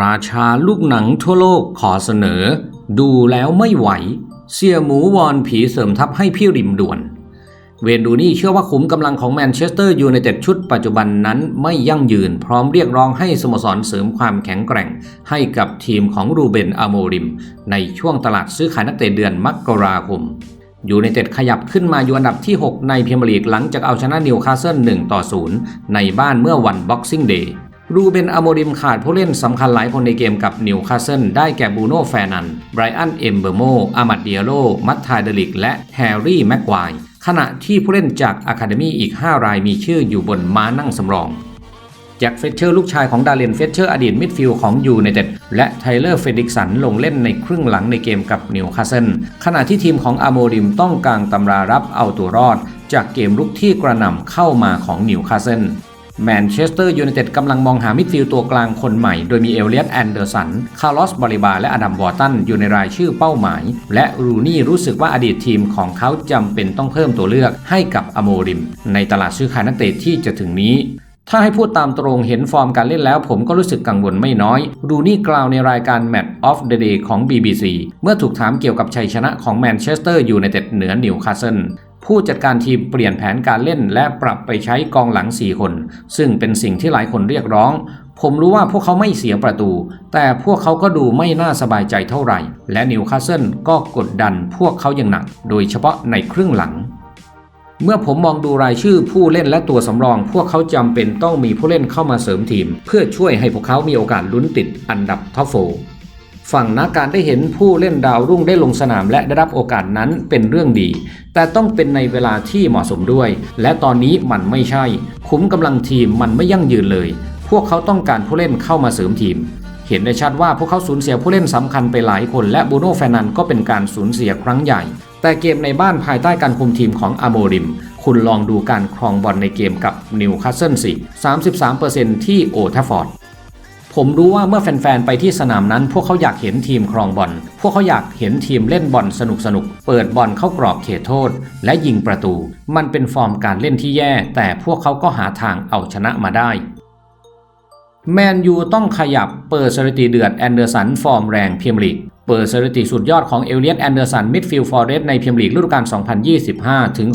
ราชาลูกหนังทั่วโลกขอเสนอ ดูแล้วไม่ไหว เสี่ยหมูวอนผีเสริมทัพให้พี่ริมด่วน เวนดูนี่เชื่อว่าขุมกำลังของแมนเชสเตอร์ยูไนเต็ดชุดปัจจุบันนั้นไม่ยั่งยืนพร้อมเรียกร้องให้สโมสรเสริมความแข็งแกร่ง ให้กับทีมของรูเบนอโมริม ในช่วงตลาดซื้อขายนักเตะเดือนมกราคมยูไนเต็ดขยับขึ้นมาอยู่อันดับที่ 6 ในพรีเมียร์ลีกหลังจากเอาชนะนิวคาสเซิล1ต่อ 0 ในบ้านเมื่อวันบ็อกซิ่งเดย์ รูเบนอโมริมขาดผู้เล่นสำคัญหลายคนในเกมกับนิวคาสเซิลได้แก่บูโน่แฟร์นัน ไบรอัน เอมเบอร์โม อามัดเดียโล มัตทายเดลิก และแฮร์รี่ แม็กควาย ขณะที่ผู้เล่นจากอะคาเดมีอีก 5 รายมีชื่ออยู่บนม้านั่งสำรอง แจ็คเฟเชอร์ลูกชายของดาเลนเฟเชอร์อดีตมิดฟิลด์ของยูไนเต็ดและไทเลอร์เฟดิกสันลงเล่นในครึ่งหลังในเกมกับนิวคาสเซิลขณะที่ทีมของอโมริมต้องกางตำรารับเอาตัวรอด จากเกมลุกที่กระหน่ำเข้ามาของนิวคาสเซิล แมนเชสเตอร์ยูไนเต็ดกำลังมองหามิดฟิลด์ตัวกลางคนใหม่ โดยมีเอลเลียตแอนเดอร์สัน คาร์ลอสบริบาและอดัมวอร์ตันอยู่ในรายชื่อเป้าหมาย และรูนี่รู้สึกว่าอดีตทีมของเขาจำเป็นต้องเพิ่มตัวเลือกให้กับอโมริม ในตลาดซื้อขายนักเตะที่จะถึงนี้ถ้าให้พูดตามตรงเห็นฟอร์มการเล่นแล้วผมก็รู้สึกกังวลไม่น้อย รูนี่กล่าวในรายการ Match of the Day ของ BBC เมื่อถูกถามเกี่ยวกับชัยชนะของแมนเชสเตอร์ยูไนเต็ดเหนือนิวคาสเซิล ผู้จัดการทีมเปลี่ยนแผนการเล่นและปรับไปใช้กองหลัง 4 คน ซึ่งเป็นสิ่งที่หลายคนเรียกร้อง ผมรู้ว่าพวกเขาไม่เสียประตู แต่พวกเขาก็ดูไม่น่าสบายใจเท่าไหร่ และนิวคาสเซิลก็กดดันพวกเขาอย่างหนัก โดยเฉพาะในครึ่งหลัง เมื่อผมมองดูรายชื่อผู้เล่นและตัวสำรอง พวกเขาจำเป็นต้องมีผู้เล่นเข้ามาเสริมทีม เพื่อช่วยให้พวกเขามีโอกาสลุ้นติดอันดับท็อปโฟ ฝั่งนักการได้เห็นผู้เล่นดาวรุ่งได้ลงสนามและได้รับโอกาสนั้นเป็นเรื่องดี แต่ต้องเป็นในเวลาที่เหมาะสมด้วย และตอนนี้มันไม่ใช่ คุ้มกำลังทีมมันไม่ยั่งยืนเลย พวกเขาต้องการผู้เล่นเข้ามาเสริมทีม เห็นได้ชัดว่าพวกเขาสูญเสียผู้เล่นสำคัญไปหลายคน และบูโน่แฟนันก็เป็นการสูญเสียครั้งใหญ่ แต่เกมในบ้านภายใต้การคุมทีมของอโมริม คุณลองดูการครองบอลในเกมกับนิวคาสเซิลสิ33%ที่โอทัฟฟอร์ด ผมรู้ว่าเมื่อแฟนๆ ไปที่สนามนั้น พวกเขาอยากเห็นทีมครองบอล พวกเขาอยากเห็นทีมเล่นบอลสนุกๆเปิดบอลเข้ากรอบเขตโทษ และยิงประตู มันเป็นฟอร์มการเล่นที่แย่ แต่พวกเขาก็หาทางเอาชนะมาได้ แมนยูต้องขยับเปิดสถิติเดือดแอนเดอร์สันฟอร์มแรงเมียร์ลีกเปิดสถิติสุดยอดของเอเลียตแอนเดอร์สันมิดฟิลด์ฟอร์เรสในเมียร์ลีกฤดูกาล 2025 ถึง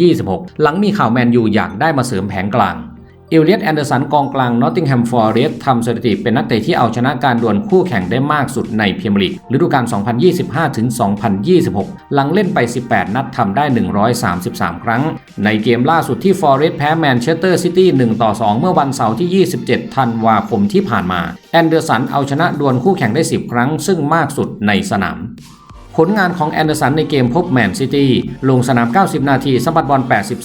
2026 หลังมีข่าวแมนยูอยากได้มาเสริมแผงกลาง อลเลียตแอนเดอร์สันกองกลางนอตติงแฮมฟอร์เรสทำสถิติเป็นนักเตะที่เอาชนะการดวลคู่แข่งได้มากสุดในพรีเมียร์ลีกฤดูกาล 2025 ถึง 2026 หลังเล่นไป 18 นัดทำได้ 133 ครั้ง ในเกมล่าสุดที่ฟอร์เรสแพ้แมนเชสเตอร์ซิตี้ 1 ต่อ 2 เมื่อวันเสาร์ที่ 27 ธันวาคมที่ผ่านมา แอนเดอร์สันเอาชนะดวลคู่แข่งได้ 10 ครั้ง ซึ่งมากสุดในสนาม ผลงานของแอนเดอร์สันในเกมพบแมนซิตี้ลงสนาม 90 นาทีสัมผัสบอล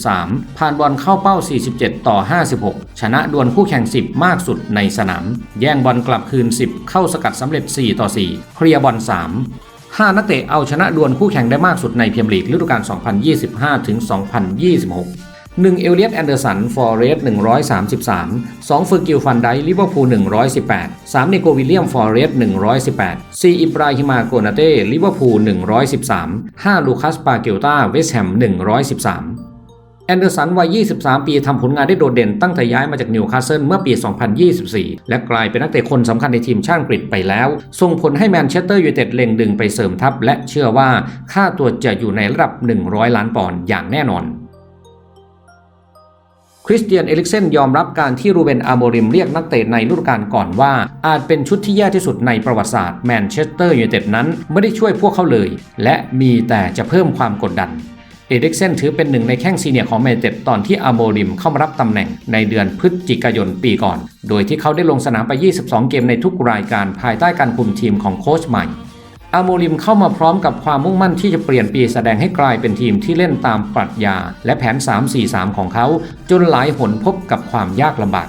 83 ผ่านบอลเข้าเป้า 47 ต่อ 56 ชนะดวลคู่แข่ง 10 มากสุดในสนาม แย่งบอลกลับคืน 10 เข้าสกัดสำเร็จ 4 ต่อ 4 เคลียร์บอล 3 5 นักเตะเอาชนะดวลคู่แข่งได้มากสุดในพรีเมียมลีกฤดูกาล 2025ถึง2026 1เอลเลียตแอนเดอร์สันฟอร์เรส133 2เฟอร์กิลฟันไดลิเวอร์พูล118 3 เนโกวิลเลียมฟอร์เรส118 4 อิบราฮิมาโกนาเต้ลิเวอร์พูล113 5 ลูคัสปาเกลตาเวสแฮม113แอนเดอร์สันวัย 23 ปีทำผลงานได้โดดเด่นตั้งแต่ย้ายมาจากนิวคาสเซิลเมื่อปี 2024 และกลายเป็นนักเตะคนสำคัญในทีมชาติอังกฤษไปแล้ว ส่งผลให้แมนเชสเตอร์ยูไนเต็ดเล็งดึงไปเสริมทัพ และเชื่อว่าค่าตัวจะอยู่ในระดับ 100 ล้านปอนด์อย่างแน่นอน คริสเตียนเอลิกเซนยอมรับการที่รูเบนอาโมริมเรียกนักเตะในฤดูกาลก่อนว่า อาจเป็นชุดที่แย่ที่สุดในประวัติศาสตร์แมนเชสเตอร์ยูไนเต็ดนั้นไม่ได้ช่วยพวกเขาเลย และมีแต่จะเพิ่มความกดดันเอริกเซนถือเป็นหนึ่งในแข้งซีเนียร์ของแมนยูไนเต็ดตอนที่อาโมริมเข้ามารับตำแหน่งในเดือนพฤศจิกายนปีก่อน โดยที่เขาได้ลงสนามไป 22 เกมในทุกรายการภายใต้การคุมทีมของโค้ชใหม่ อาโมริมเข้ามาพร้อมกับความมุ่งมั่นที่จะเปลี่ยนปีแสดงให้กลายเป็นทีมที่เล่นตามปรัชญา และแผน 3-4-3 ของเขา จนหลายหนพบกับความยากลำบาก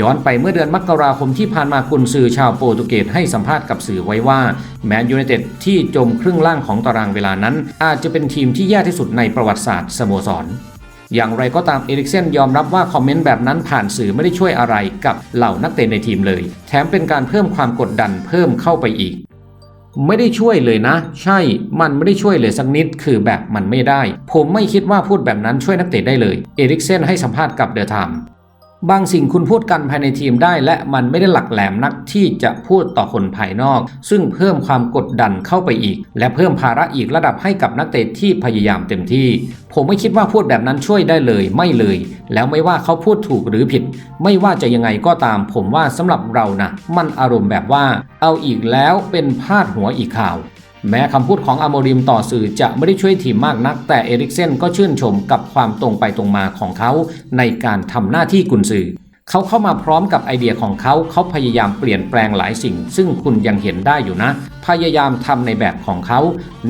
ย้อนไปเมื่อเดือนมกราคมที่ผ่านมากุนซือชาวโปรตุเกสให้สัมภาษณ์กับสื่อไว้ว่า แมนยูไนเต็ดที่จมครึ่งล่างของตารางเวลานั้น อาจจะเป็นทีมที่แย่ที่สุดในประวัติศาสตร์สโมสร อย่างไรก็ตามเอริกเซนยอมรับว่าคอมเมนต์แบบนั้นผ่านสื่อไม่ได้ช่วยอะไรกับเหล่านักเตะในทีมเลย แถมเป็นการเพิ่มความกดดันเพิ่มเข้าไปอีก ไม่ได้ช่วยเลยนะ ใช่ มันไม่ได้ช่วยเลยสักนิด คือแบบมันไม่ได้ ผมไม่คิดว่าพูดแบบนั้นช่วยนักเตะได้เลย เอริกเซนให้สัมภาษณ์กับเดอะไทม์ บางสิ่งคุณพูดกันภายในทีมได้ และมันไม่ได้หลักแหลมนักที่จะพูดต่อคนภายนอก ซึ่งเพิ่มความกดดันเข้าไปอีก และเพิ่มภาระอีกระดับให้กับนักเตะที่พยายามเต็มที่ ผมไม่คิดว่าพูดแบบนั้นช่วยได้เลยไม่เลย แล้วไม่ว่าเขาพูดถูกหรือผิด ไม่ว่าจะยังไงก็ตาม ผมว่าสำหรับเรานะมันอารมณ์แบบว่า เอาอีกแล้วเป็นพาดหัวอีกข่าว แม้คำพูดของอโมริมต่อสื่อจะไม่ได้ช่วยทีมมากนัก แต่เอริกเซนก็ชื่นชมกับความตรงไปตรงมาของเขาในการทำหน้าที่กุนซือเขาเข้ามาพร้อมกับไอเดียของเขา เขาพยายามเปลี่ยนแปลงหลายสิ่ง ซึ่งคุณยังเห็นได้อยู่นะ พยายามทำในแบบของเขา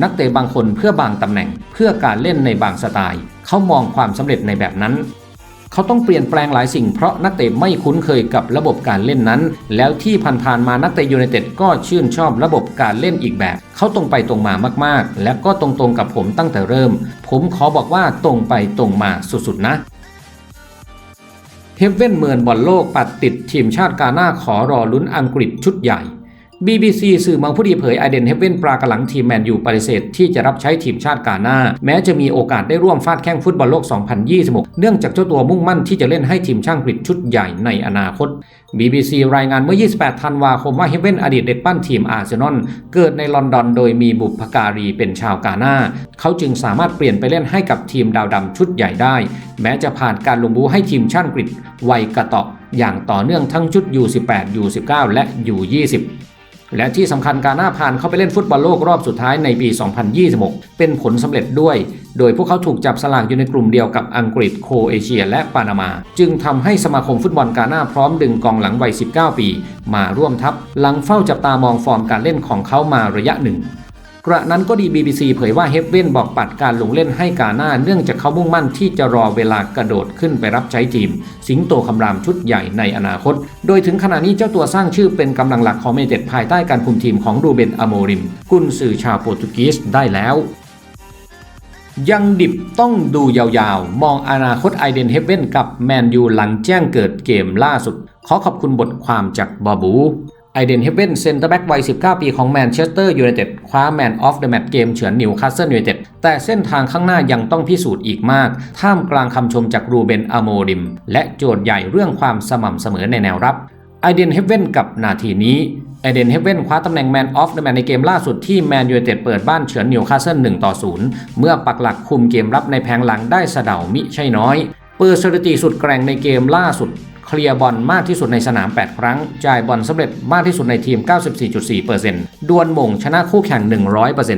นักเตะบางคนเพื่อบางตำแหน่ง เพื่อการเล่นในบางสไตล์ เขามองความสำเร็จในแบบนั้น เขาต้องเปลี่ยนแปลงหลายสิ่งเพราะนักเตะไม่คุ้นเคยกับระบบการเล่นนั้น แล้วที่ผ่านๆมานักเตะยูไนเต็ดก็ชื่นชอบระบบการเล่นอีกแบบ เขาตรงไปตรงมามากๆ และก็ตรงๆกับผมตั้งแต่เริ่ม ผมขอบอกว่าตรงไปตรงมาสุดๆนะเฮเว่นเมินบอลโลกปัดติดทีมชาติกาหน้าขอรอลุ้นอังกฤษชุดใหญ่ BBC สื่อมังผู้ดีเผยไอเดนเฮฟเว่นปรากระหลังทีมแมนยูปฏิเสธที่จะรับใช้ทีมชาติกาหน้า แม้จะมีโอกาสได้ร่วมฟาดแข้งฟุตบอลโลก 2026 เนื่องจากเจ้าตัวมุ่งมั่นที่จะเล่นให้ทีมชาติอังกฤษชุดใหญ่ในอนาคต BBC รายงานเมื่อ 28 ธันวาคมว่าเฮฟเว่นอดีตเด็กปั้นทีมอาร์เซนอลเกิดในลอนดอนโดยมีบุพการีเป็นชาวกาหน้า เขาจึงสามารถเปลี่ยนไปเล่นให้กับทีมดาวดำชุดใหญ่ได้ แม้จะผ่านการลงบูให้ทีมชาติอังกฤษวัยกระตาะอย่างต่อเนื่องทั้งชุด U18 U19 และ U20 และที่สำคัญการหน้าผ่านเข้าไปเล่นฟุตบอลโลกรอบสุดท้ายในปี 2026 เป็นผลสำเร็จด้วย โดยพวกเขาถูกจับสลากอยู่ในกลุ่มเดียวกับอังกฤษโคเอเชีย และปานามา จึงทำให้สมาคมฟุตบอลกาหน้าพร้อมดึงกองหลังวัย 19 ปี มาร่วมทัพหลังเฝ้าจับตามองฟอร์มการเล่นของเขามาระยะหนึ่ง กระนั้นก็ดี BBC เผยว่าเฮฟเว่นบอกปัดการลงเล่นให้กาหน้า เนื่องจากเขามุ่งมั่นที่จะรอเวลากระโดดขึ้นไปรับใช้ทีม สิงโตคำรามชุดใหญ่ในอนาคต โดยถึงขณะนี้เจ้าตัวสร้างชื่อเป็นกำลังหลักของเมเต็ดภายใต้การคุมทีมของรูเบนอโมริม กุนสื่อชาวโปรตุเกสได้แล้วยังดิบต้องดูยาวๆ มองอนาคตไอเดนเฮเว่นกับแมนยูหลังแจ้งเกิดเกมล่าสุด ขอขอบคุณบทความจากบอบู ไอเดนเฮเว่นเซนเตอร์แบ็กวัย 19 ปีของแมนเชสเตอร์ยูไนเต็ดคว้าแมนออฟเดอะแมตช์เกมเฉือนนิวคาสเซิลยูไนเต็ดแต่เส้นทางข้างหน้ายังต้องพิสูจน์อีกมาก ท่ามกลางคำชมจากรูเบนอโมริม และโจทย์ใหญ่เรื่องความสม่ำเสมอในแนวรับไอเดนเฮเว่นกับนาทีนี้ไอเดนเฮเว่นคว้าตำแหน่งแมนออฟเดอะแมตช์ในเกมล่าสุดที่แมนยูไนเต็ดเปิดบ้านเฉือนนิวคาสเซิล1ต่อ 0 เมื่อปักหลักคุมเกมรับในแผงหลังได้สะเดามิใช่น้อย เปิดสถิติสุดแกร่งในเกมล่าสุด เคลียร์บอลมากที่สุดในสนาม 8 ครั้ง จ่ายบอลสำเร็จมากที่สุดในทีม 94.4%ดวลมงชนะคู่แข่ง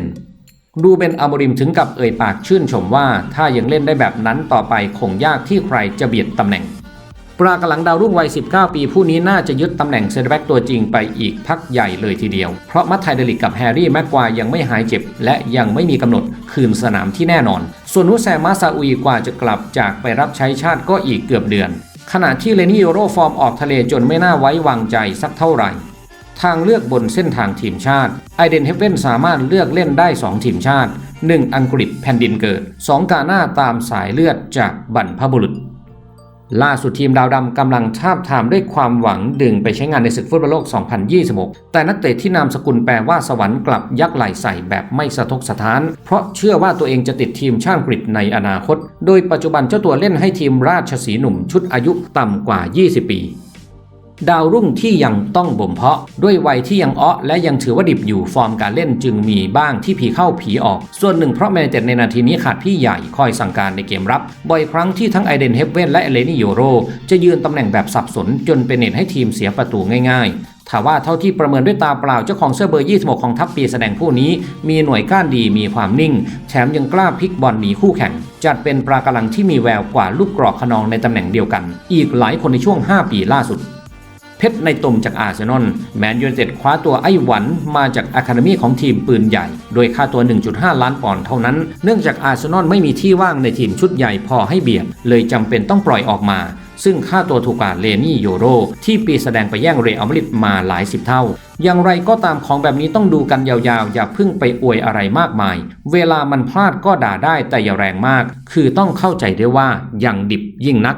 100%ดูเบนอโมริมถึงกับเอ่ยปากชื่นชมว่า ถ้ายังเล่นได้แบบนั้นต่อไปคงยากที่ใครจะเบียดตำแหน่งปรากหลังดาวรุ่งวัย 19 ปี ผู้นี้น่าจะยึดตำแหน่งเซนเตอร์แบ็กตัวจริงไปอีกพักใหญ่เลยทีเดียว เพราะมัตไทเดลิกกับแฮร์รี่แม็กควายยังไม่หายเจ็บ และยังไม่มีกำหนดคืนสนามที่แน่นอน ส่วนนุแซมาซาอุยกว่าจะกลับจากไปรับใช้ชาติก็อีกเกือบเดือน ขณะที่เลนี่โอโรฟอร์มออกทะเลจนไม่น่าไว้วางใจสักเท่าไหร่ ทางเลือกบนเส้นทางทีมชาติไอเดนเฮเวนสามารถเลือกเล่นได้ 2 ทีมชาติ 1 อังกฤษแผ่นดินเกิด 2 กาหน้าตามสายเลือดจากบรรพบุรุษ ล่าสุดทีมดาวดำกำลังทาบทามด้วยความหวังดึงไปใช้งานในศึกฟุตบอลโลก 2026 แต่นักเตะที่นามสกุลแปลว่าสวรรค์กลับยักไหลใส่แบบไม่สะทกสะท้าน เพราะเชื่อว่าตัวเองจะติดทีมชาติอังกฤษในอนาคต โดยปัจจุบันเจ้าตัวเล่นให้ทีมราชสีหนุ่มชุดอายุต่ำกว่า 20 ปี ดาวรุ่งที่ยังต้องบ่มเพาะ ด้วยวัยที่ยังอ้อและยังถือว่าดิบอยู่ฟอร์มการเล่นจึงมีบ้างที่ผีเข้าผีออก ส่วนหนึ่งเพราะแมนเต็ดในนาทีนี้ขาดพี่ใหญ่คอยสั่งการในเกมรับ บ่อยครั้งที่ทั้งไอเดนเฮฟเว่นและเอเลนี่โยโร จะยืนตำแหน่งแบบสับสนจนเป็นเหตุให้ทีมเสียประตูง่ายๆถาว่าเท่าที่ประเมินด้วยตาเปล่าเจ้าของเสื้อเบอร์ 26 ของทัพปีแสดงผู้นี้ มีหน่วยก้านดีมีความนิ่ง แถมยังกล้าพลิกบอลหนีคู่แข่ง จัดเป็นปรากำลังที่มีแววกว่าลูกกรอกขนองในตำแหน่งเดียวกัน อีกหลายคนในช่วง 5 ปีล่าสุด เพชรในตมจากอาร์เซนอลแมนยูไนเต็ดคว้าตัวไอ้หวันมาจากอะคาเดมีของทีมปืนใหญ่ โดยค่าตัว 1.5 ล้านปอนด์เท่านั้น เนื่องจากอาร์เซนอลไม่มีที่ว่างในทีมชุดใหญ่พอให้เบียด เลยจำเป็นต้องปล่อยออกมา ซึ่งค่าตัวถูกกว่าเลนี่โยโร ที่ปีแสดงไปแย่งเรอัลมาดริดมาหลายสิบเท่า อย่างไรก็ตามของแบบนี้ต้องดูกันยาวๆ อย่าพิ่งไปอวยอะไรมากมาย เวลามันพลาดก็ด่าได้แต่อย่าแรงมาก คือต้องเข้าใจด้วยว่ายังดิบยิ่งนัก